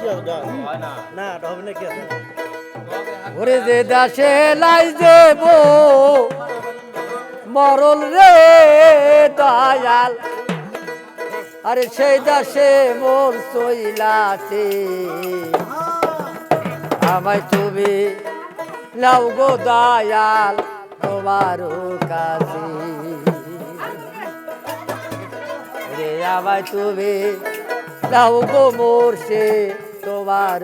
কি যে দাসে লাই দেব মরল রে দয়াল। আরে সেই দাসে মোর সইলাতে আমায় তুমি লাউ গো দয়াল তোমার কাছে। রে আমায় তুমি লাউ গো মোর সে তোমার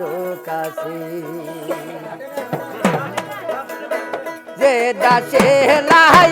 কাছে। যে দাসে লাই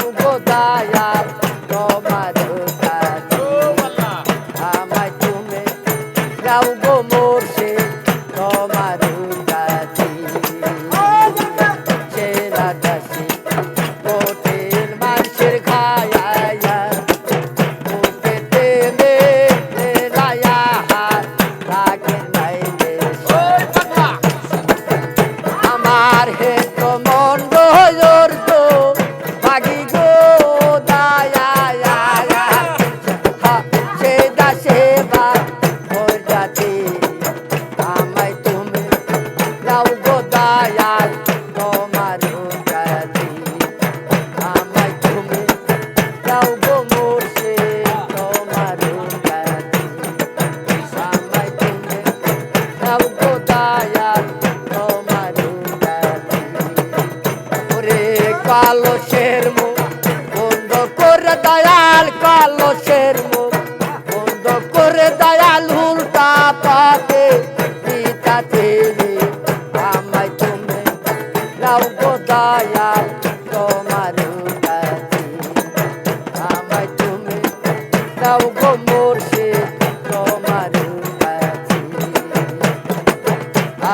Vou Godaiá. দাও দয়াল তোমার কাছে আমায় তুমি দাও গো মুর্শিদ, তোমার কাছে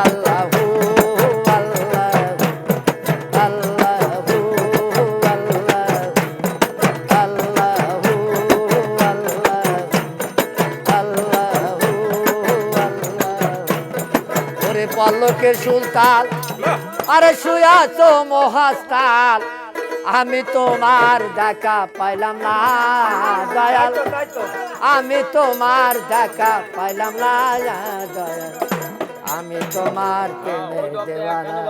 আল্লাহ আল্লাহ আল্লাহ আল্লাহ আল্লাহ আল্লাহ আল্লাহ। ওরে পল্লকের সুলতান। আরে শুয়াছো মহাস্তাল। আমি তোমার দেখা পাইলাম না দয়াল। আমি তোমার দেখা পাইলাম না দয়াল। আমি তোমার দেওয়ালা